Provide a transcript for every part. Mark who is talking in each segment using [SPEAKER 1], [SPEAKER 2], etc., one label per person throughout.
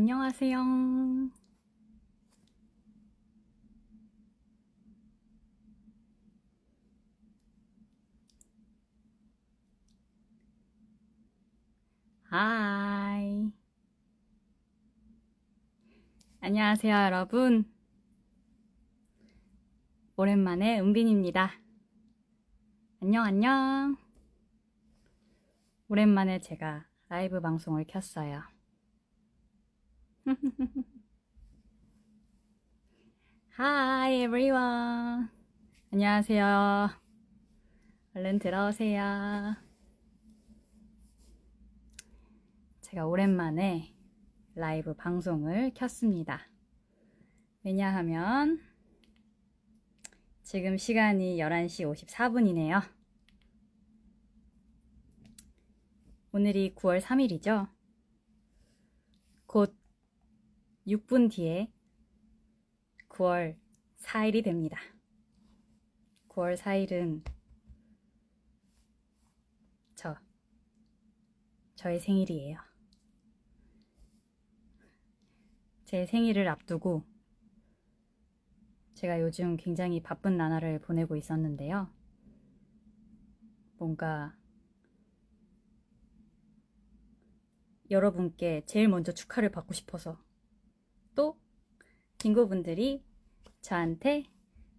[SPEAKER 1] 안녕하세요. 하이. 안녕하세요, 여러분. 오랜만에 은빈입니다. 안녕, 안녕. 오랜만에 제가 라이브 방송을 켰어요. Hi everyone. 안녕하세요. 얼른 들어오세요. 제가 오랜만에 라이브 방송을 켰습니다. 왜냐하면 지금 시간이 11시 54분이네요. 오늘이 9월 3일이죠. 곧 6분 뒤에 9월 4일이 됩니다. 9월 4일은 저, 저의 생일이에요. 제 생일을 앞두고 제가 요즘 굉장히 바쁜 나날을 보내고 있었는데요. 뭔가 여러분께 제일 먼저 축하를 받고 싶어서 또 빙고분들이 저한테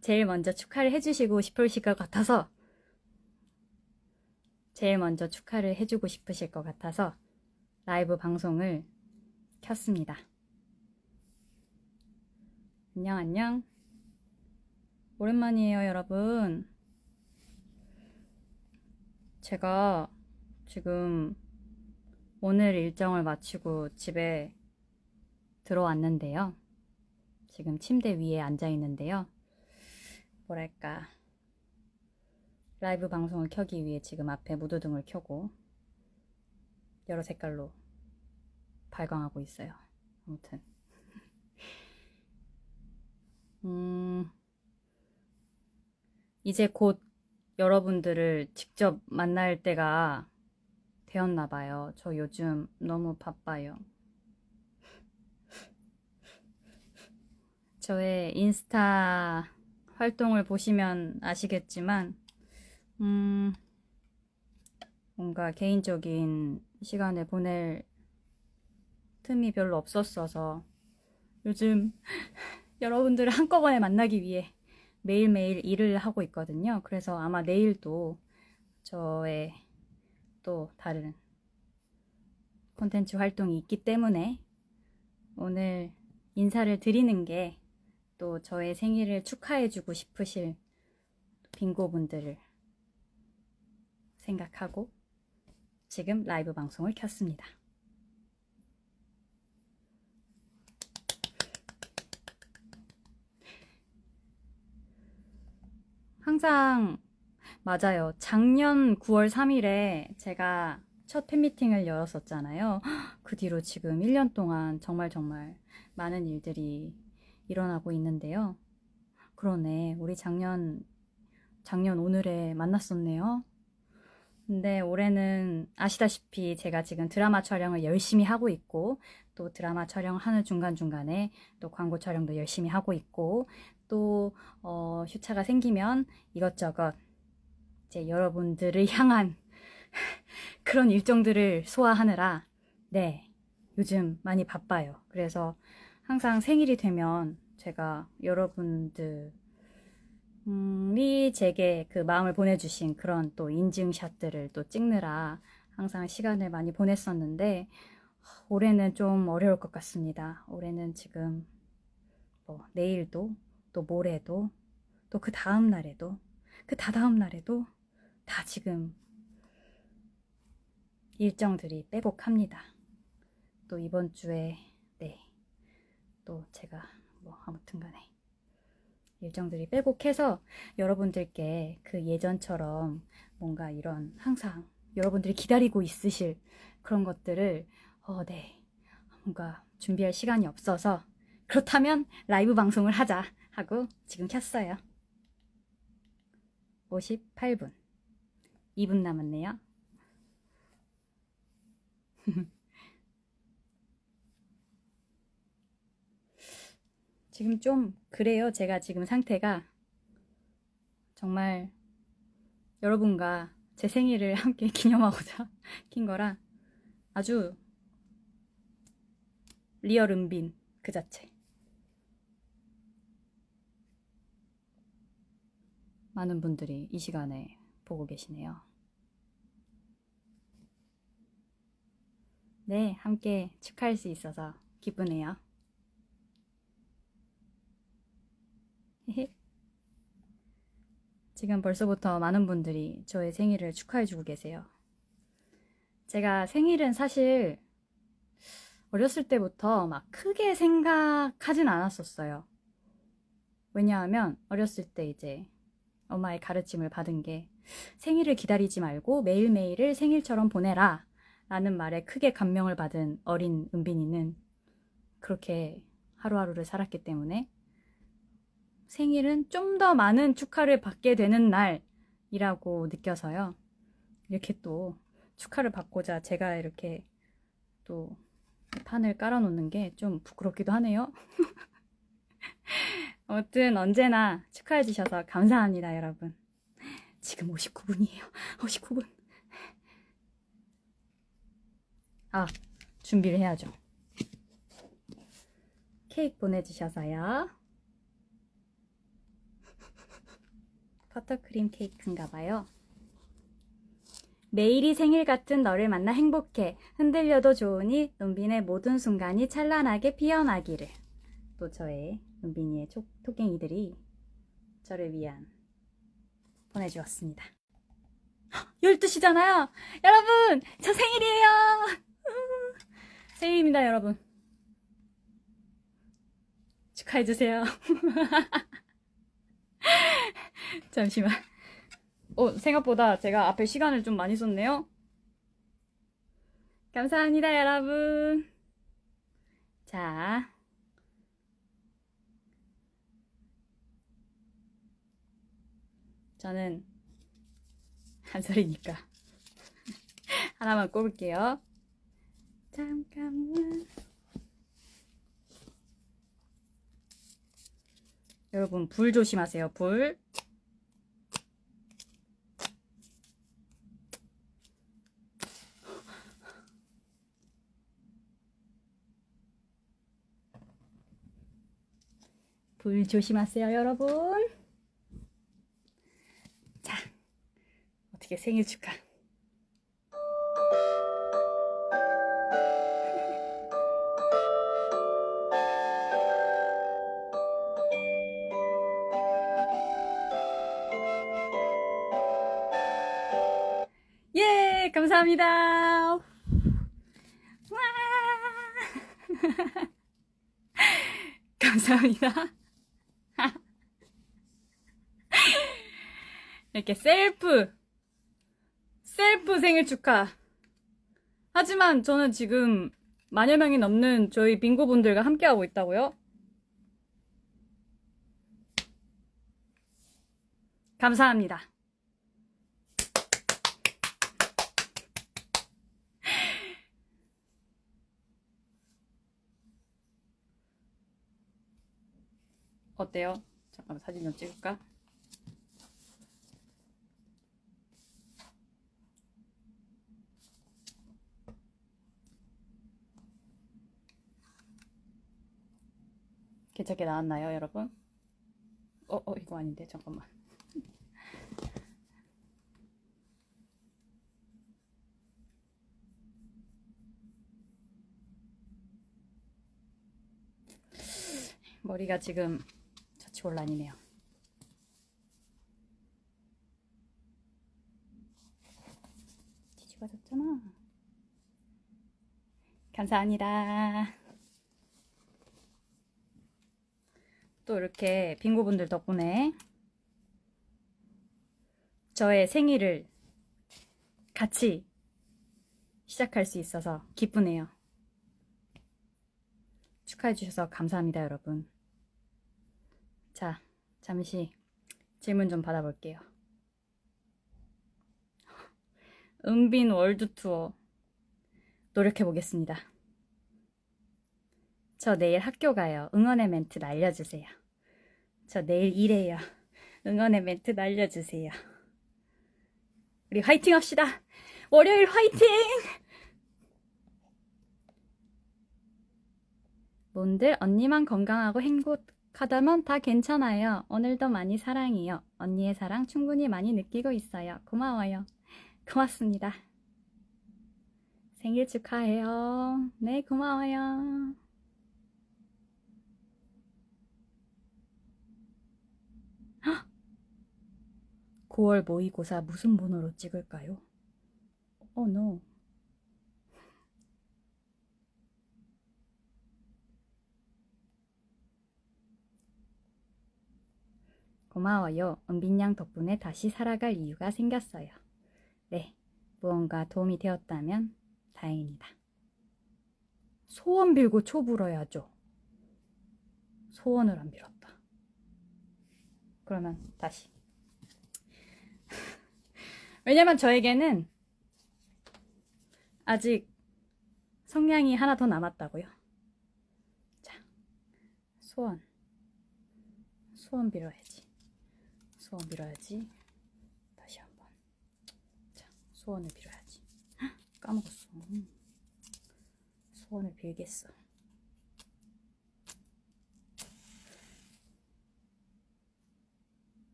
[SPEAKER 1] 제일 먼저 축하를 해주시고 싶으실 것 같아서 제일 먼저 축하를 해주고 싶으실 것 같아서 라이브 방송을 켰습니다. 안녕, 안녕. 오랜만이에요, 여러분. 제가 지금 오늘 일정을 마치고 집에 들어왔는데요. 지금 침대 위에 앉아 있는데요. 뭐랄까. 라이브 방송을 켜기 위해 지금 앞에 무드등을 켜고 여러 색깔로 발광하고 있어요. 아무튼. 음, 이제 곧 여러분들을 직접 만날 때가 되었나 봐요. 저 요즘 너무 바빠요. 저의 인스타 활동을 보시면 아시겠지만, 음, 뭔가 개인적인 시간을 보낼 틈이 별로 없었어서 요즘 여러분들을 한꺼번에 만나기 위해 매일매일 일을 하고 있거든요. 그래서 아마 내일도 저의 또 다른 콘텐츠 활동이 있기 때문에 오늘 인사를 드리는 게 또 저의 생일을 축하해주고 싶으실 빙고분들을 생각하고 지금 라이브 방송을 켰습니다. 항상 맞아요. 작년 9월 3일에 제가 첫 팬미팅을 열었었잖아요. 그 뒤로 지금 1년 동안 정말 정말 많은 일들이 일어나고 있는데요. 그러네. 우리 작년, 작년 오늘에 만났었네요. 근데 올해는 아시다시피 제가 지금 드라마 촬영을 열심히 하고 있고, 또 드라마 촬영하는 중간중간에 또 광고 촬영도 열심히 하고 있고, 또, 어, 휴차가 생기면 이것저것 이제 여러분들을 향한 그런 일정들을 소화하느라, 네, 요즘 많이 바빠요. 그래서 항상 생일이 되면 제가 여러분들이 제게 그 마음을 보내주신 그런 또 인증샷들을 또 찍느라 항상 시간을 많이 보냈었는데, 올해는 좀 어려울 것 같습니다. 올해는 지금 뭐 내일도 또 모레도 또 그 다음 날에도 그 다다음 날에도 다 지금 일정들이 빼곡합니다. 또 이번 주에 네. 또 제가 뭐 아무튼 간에 일정들이 빼곡해서 여러분들께 그 예전처럼 뭔가 이런 항상 여러분들이 기다리고 있으실 그런 것들을 어, 네. 뭔가 준비할 시간이 없어서 그렇다면 라이브 방송을 하자 하고 지금 켰어요. 58분. 2분 남았네요. 지금 좀 그래요. 제가 지금 상태가 정말 여러분과 제 생일을 함께 기념하고자 킨 거라 아주 리얼 은빈 그 자체. 많은 분들이 이 시간에 보고 계시네요. 네, 함께 축하할 수 있어서 기쁘네요. 지금 벌써부터 많은 분들이 저의 생일을 축하해주고 계세요. 제가 생일은 사실 어렸을 때부터 막 크게 생각하진 않았었어요. 왜냐하면 어렸을 때 이제 엄마의 가르침을 받은 게 생일을 기다리지 말고 매일매일을 생일처럼 보내라 라는 말에 크게 감명을 받은 어린 은빈이는 그렇게 하루하루를 살았기 때문에 생일은 좀 더 많은 축하를 받게 되는 날이라고 느껴서요. 이렇게 또 축하를 받고자 제가 이렇게 또 판을 깔아놓는 게 좀 부끄럽기도 하네요. 아무튼 언제나 축하해 주셔서 감사합니다, 여러분. 지금 59분이에요. 59분. 아, 준비를 해야죠. 케이크 보내주셔서요. 버터크림 케이크인가 봐요. 매일이 생일 같은 너를 만나 행복해. 흔들려도 좋으니 눈빈의 모든 순간이 찬란하게 피어나기를. 또 저의 눈빈이의 촉- 토깽이들이 저를 위한 보내주었습니다. 12시잖아요! 여러분! 저 생일이에요! 생일입니다, 여러분. 축하해주세요. 잠시만. 어, 생각보다 제가 앞에 시간을 좀 많이 썼네요. 감사합니다, 여러분. 자. 저는 한솔이니까 하나만 꼽을게요. 잠깐만. 여러분, 불 조심하세요, 불. 불 조심하세요, 여러분. 자, 어떻게 생일 축하. 감사합니다. 와. 감사합니다. 이렇게 셀프, 셀프 생일 축하. 하지만 저는 지금 만여 명이 넘는 저희 빙고 분들과 함께하고 있다고요? 감사합니다. 어때요? 잠깐 사진 좀 찍을까? 괜찮게 나왔나요, 여러분? 어, 어, 이거 아닌데, 잠깐만. 머리가 지금 자치곤란이네요. 뒤집어졌잖아. 감사합니다. 또 이렇게 빙고분들 덕분에 저의 생일을 같이 시작할 수 있어서 기쁘네요. 축하해 주셔서 감사합니다, 여러분. 자, 잠시 질문 좀 받아볼게요. 은빈 월드 투어 노력해 보겠습니다. 저 내일 학교 가요. 응원의 멘트 날려주세요. 저 내일 일해요. 응원의 멘트 날려주세요. 우리 화이팅 합시다. 월요일 화이팅! 뭔들 언니만 건강하고 행복 하다면 다 괜찮아요. 오늘도 많이 사랑해요. 언니의 사랑 충분히 많이 느끼고 있어요. 고마워요. 고맙습니다. 생일 축하해요. 네, 고마워요. 헉! 9월 모의고사 무슨 번호로 찍을까요? 어, 노. 고마워요. 은빈양 덕분에 다시 살아갈 이유가 생겼어요. 네, 무언가 도움이 되었다면 다행입니다. 소원 빌고 초 불어야죠. 소원을 안 빌었다. 그러면 다시. 왜냐면 저에게는 아직 성냥이 하나 더 남았다고요. 자, 소원. 소원 빌어야지. 소원 빌어야지. 다시 한번. 자, 소원을 빌어야지. 헉, 까먹었어. 음. 소원을 빌겠어.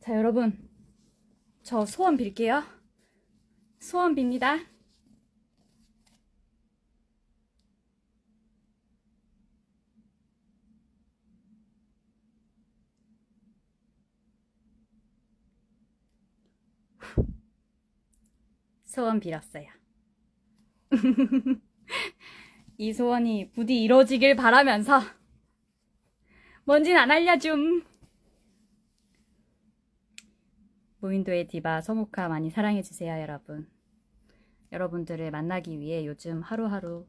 [SPEAKER 1] 자, 여러분. 저 소원 빌게요. 소원 빕니다. 소원 빌었어요. 이 소원이 부디 이루어지길 바라면서 뭔진 안 알려줌. 무인도의 디바 서모카 많이 사랑해주세요, 여러분. 여러분들을 만나기 위해 요즘 하루하루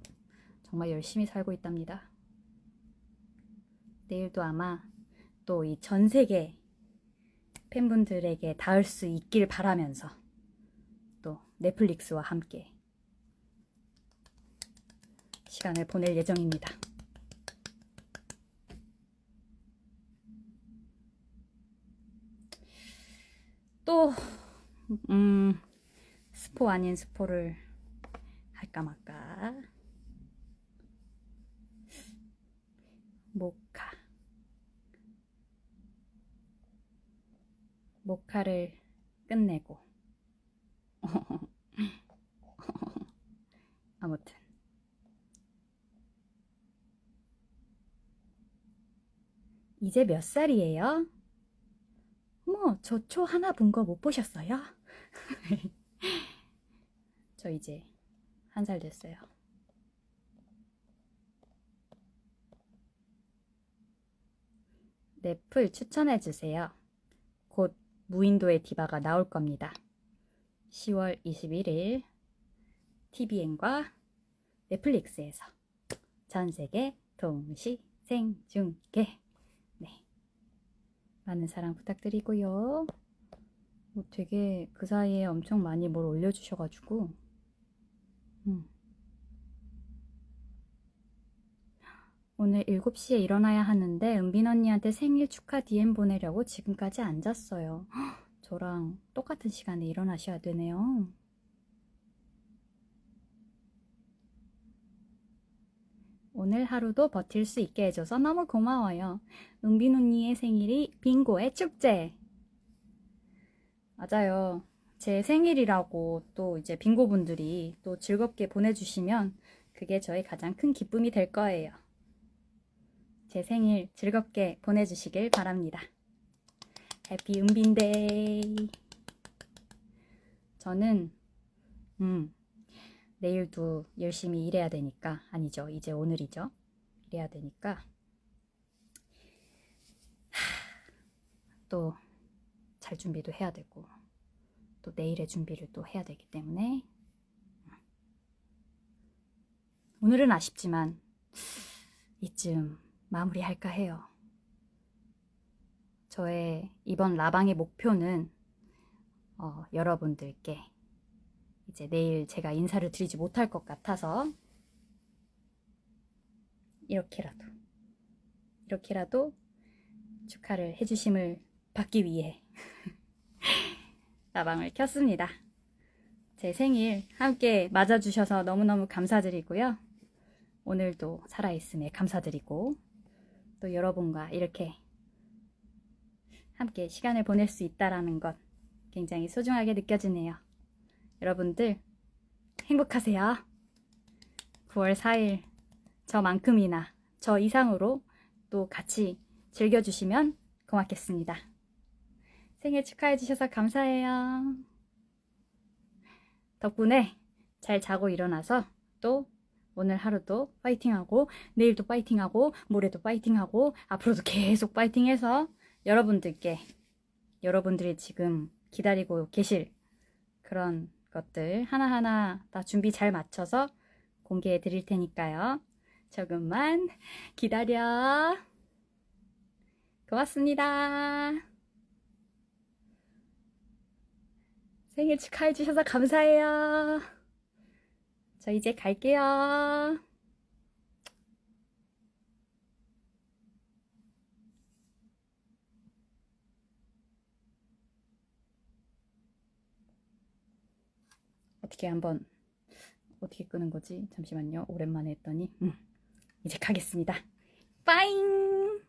[SPEAKER 1] 정말 열심히 살고 있답니다. 내일도 아마 또 이 전 세계 팬분들에게 닿을 수 있길 바라면서 또 넷플릭스와 함께 시간을 보낼 예정입니다. 또, 음, 스포 아닌 스포를 할까 말까. 모카. 모카를 끝내고. 아무튼. 이제 몇 살이에요? 어머, 저초 하나 분 거 못 보셨어요? 저 이제 한 살 됐어요. 넷플 추천해주세요. 곧 무인도의 디바가 나올 겁니다. 10월 21일 TVN과 넷플릭스에서 전 세계 동시 생중계. 네. 많은 사랑 부탁드리고요. 뭐 되게 그 사이에 엄청 많이 뭘 올려주셔가지고, 음. 오늘 7시에 일어나야 하는데 은빈 언니한테 생일 축하 DM 보내려고 지금까지. 헉, 저랑 똑같은 시간에 일어나셔야 되네요. 오늘 하루도 버틸 수 있게 해줘서 너무 고마워요. 은빈 언니의 생일이 빙고의 축제. 맞아요. 제 생일이라고 또 이제 빙고 분들이 또 즐겁게 보내주시면 그게 저의 가장 큰 기쁨이 될 거예요. 제 생일 즐겁게 보내주시길 바랍니다. 해피 은빈데이. 저는 음 내일도 열심히 일해야 되니까. 아니죠. 이제 오늘이죠. 일해야 되니까. 또 잘 준비도 해야 되고 또 내일의 준비를 또 해야 되기 때문에. 오늘은 아쉽지만 이쯤 마무리할까 해요. 저의 이번 라방의 목표는 어, 여러분들께 이제 내일 제가 인사를 드리지 못할 것 같아서 이렇게라도, 이렇게라도 축하를 해주심을 받기 위해 라방을 켰습니다. 제 생일 함께 맞아주셔서 너무너무 감사드리고요. 오늘도 살아있음에 감사드리고, 또 여러분과 이렇게 함께 시간을 보낼 수 있다라는 것 굉장히 소중하게 느껴지네요. 여러분들 행복하세요. 9월 4일 저만큼이나 저 이상으로 또 같이 즐겨주시면 고맙겠습니다. 생일 축하해주셔서 감사해요. 덕분에 잘 자고 일어나서 또 오늘 하루도 파이팅하고 내일도 파이팅하고 모레도 파이팅하고 앞으로도 계속 파이팅해서 여러분들께 여러분들이 지금 기다리고 계실 그런 것들 하나하나 다 준비 잘 맞춰서 공개해 드릴 테니까요. 조금만 기다려. 고맙습니다. 생일 축하해 주셔서 감사해요. 저 이제 갈게요. 어떻게 한번 어떻게 끄는 거지? 잠시만요. 오랜만에 했더니 음, 이제 가겠습니다. 빠잉!